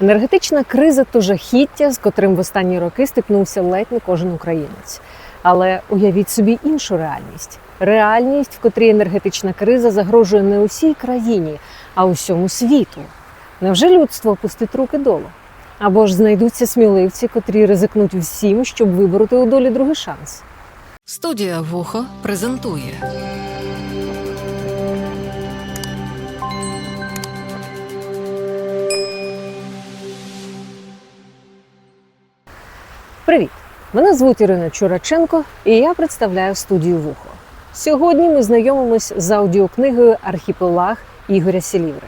Енергетична криза то жахіття, з котрим в останні роки стикнувся ледь не кожен українець. Але уявіть собі іншу реальність реальність, в котрій енергетична криза загрожує не усій країні, а усьому світу. Невже людство опустить руки долу? Або ж знайдуться сміливці, котрі ризикнуть всім, щоб вибороти у долі другий шанс? Студія Вухо презентує Привіт! Мене звуть Ірина Чураченко, і я представляю студію Вухо. Сьогодні ми знайомимось з аудіокнигою Архіпелаг Ігоря Сіліври.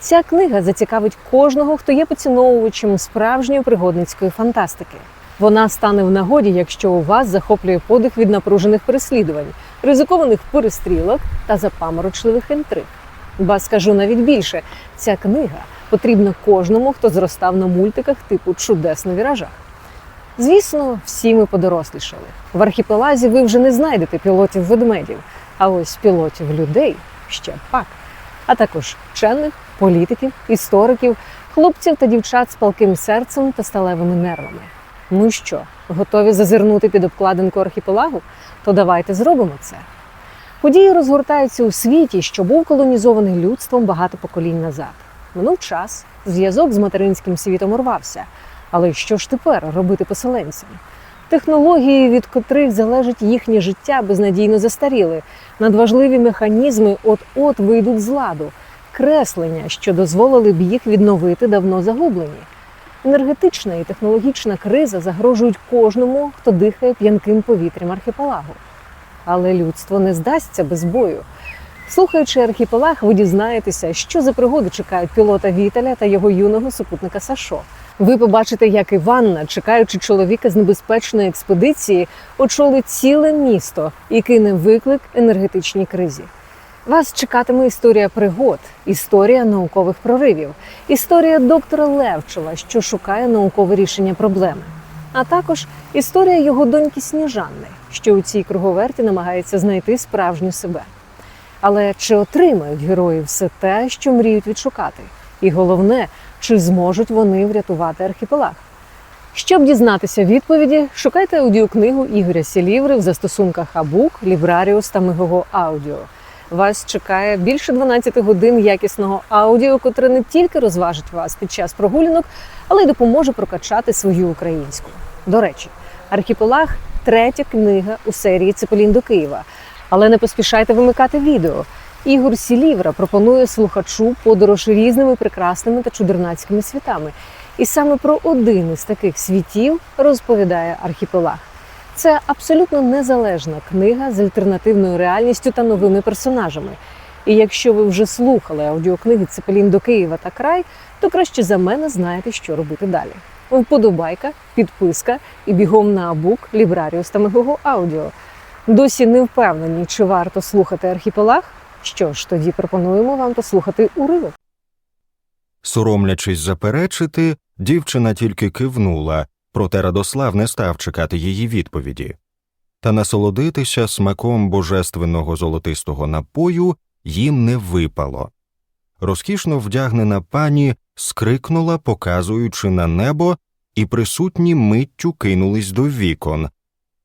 Ця книга зацікавить кожного, хто є поціновувачем справжньої пригодницької фантастики. Вона стане в нагоді, якщо у вас захоплює подих від напружених переслідувань, ризикованих перестрілок та запаморочливих інтриг. Ба скажу навіть більше, ця книга потрібна кожному, хто зростав на мультиках типу Чудес на віражах. Звісно, всі ми подорослішали. В архіпелазі ви вже не знайдете пілотів ведмедів, а ось пілотів людей ще пак. А також вчених, політиків, істориків, хлопців та дівчат з палким серцем та сталевими нервами. Ну що, готові зазирнути під обкладинку архіпелагу? То давайте зробимо це. Події розгортаються у світі, що був колонізований людством багато поколінь назад. Минув час, зв'язок з материнським світом урвався. Але що ж тепер робити поселенцям? Технології, від котрих залежить їхнє життя, безнадійно застаріли. Надважливі механізми от-от вийдуть з ладу, креслення, що дозволили б їх відновити, давно загублені. Енергетична і технологічна криза загрожують кожному, хто дихає п'янким повітрям архіпелагу. Але людство не здасться без бою. Слухаючи архіпелаг, ви дізнаєтеся, що за пригоди чекають пілота Віталя та його юного супутника Сашо. Ви побачите, як Іванна, чекаючи чоловіка з небезпечної експедиції, очолить ціле місто і кине виклик енергетичній кризі. Вас чекатиме історія пригод, історія наукових проривів, історія доктора Левчева, що шукає наукове рішення проблеми, а також історія його доньки Сніжанни, що у цій круговерті намагається знайти справжню себе. Але чи отримають герої все те, що мріють відшукати? І головне, чи зможуть вони врятувати архіпелаг? Щоб дізнатися відповіді, шукайте аудіокнигу Ігоря Сіліври в застосунках Абук, Лібраріус та Мегого Аудіо. Вас чекає більше 12 годин якісного аудіо, котре не тільки розважить вас під час прогулянок, але й допоможе прокачати свою українську. До речі, архіпелаг третя книга у серії Цепелін до Києва. Але не поспішайте вимикати відео. Ігор Сілівра пропонує слухачу подорож різними прекрасними та чудернацькими світами. І саме про один із таких світів розповідає архіпелаг. Це абсолютно незалежна книга з альтернативною реальністю та новими персонажами. І якщо ви вже слухали аудіокниги Цепелін до Києва та край, то краще за мене знаєте, що робити далі. Вподобайка, підписка і бігом на Абук, Лібраріус та Мегого Аудіо. Досі не впевнені, чи варто слухати архіпелаг? Що ж, тоді пропонуємо вам послухати уривок. Соромлячись заперечити, дівчина тільки кивнула, проте Радослав не став чекати її відповіді. Та насолодитися смаком божественного золотистого напою їм не випало. Розкішно вдягнена пані скрикнула, показуючи на небо, і присутні миттю кинулись до вікон.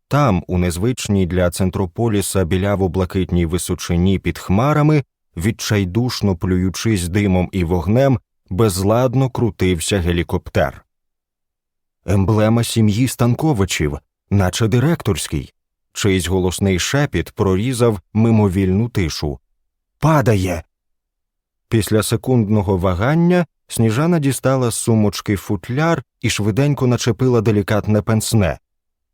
Там, у незвичній для центрополіса біляво-блакитній височині під хмарами, відчайдушно плюючись димом і вогнем, безладно крутився гелікоптер. Емблема сім'ї Станковичів, наче директорський. Чийсь голосний шепіт прорізав мимовільну тишу. Падає. Після секундного вагання сніжана дістала з сумочки футляр і швиденько начепила делікатне пенсне.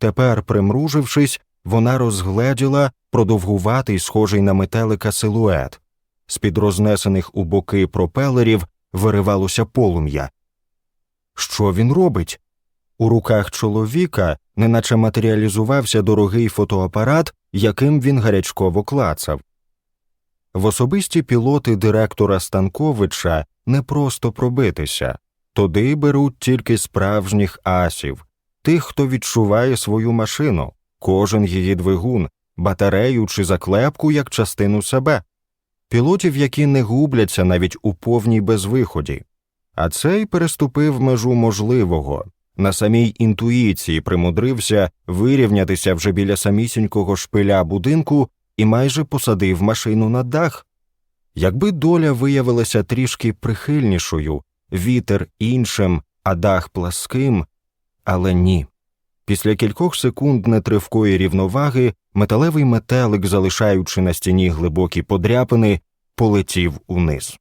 Тепер, примружившись, вона розгледіла продовгуватий, схожий на метелика силует. З під рознесених у боки пропелерів виривалося полум'я. Що він робить? У руках чоловіка неначе матеріалізувався дорогий фотоапарат, яким він гарячково клацав. В особисті пілоти директора Станковича не просто пробитися, туди беруть тільки справжніх асів, тих, хто відчуває свою машину, кожен її двигун, батарею чи заклепку як частину себе, пілотів, які не губляться навіть у повній безвиході. А цей переступив межу можливого. На самій інтуїції примудрився вирівнятися вже біля самісінького шпиля будинку і майже посадив машину на дах. Якби доля виявилася трішки прихильнішою, вітер іншим, а дах пласким, але ні. Після кількох секунд нетривкої рівноваги металевий метелик, залишаючи на стіні глибокі подряпини, полетів униз.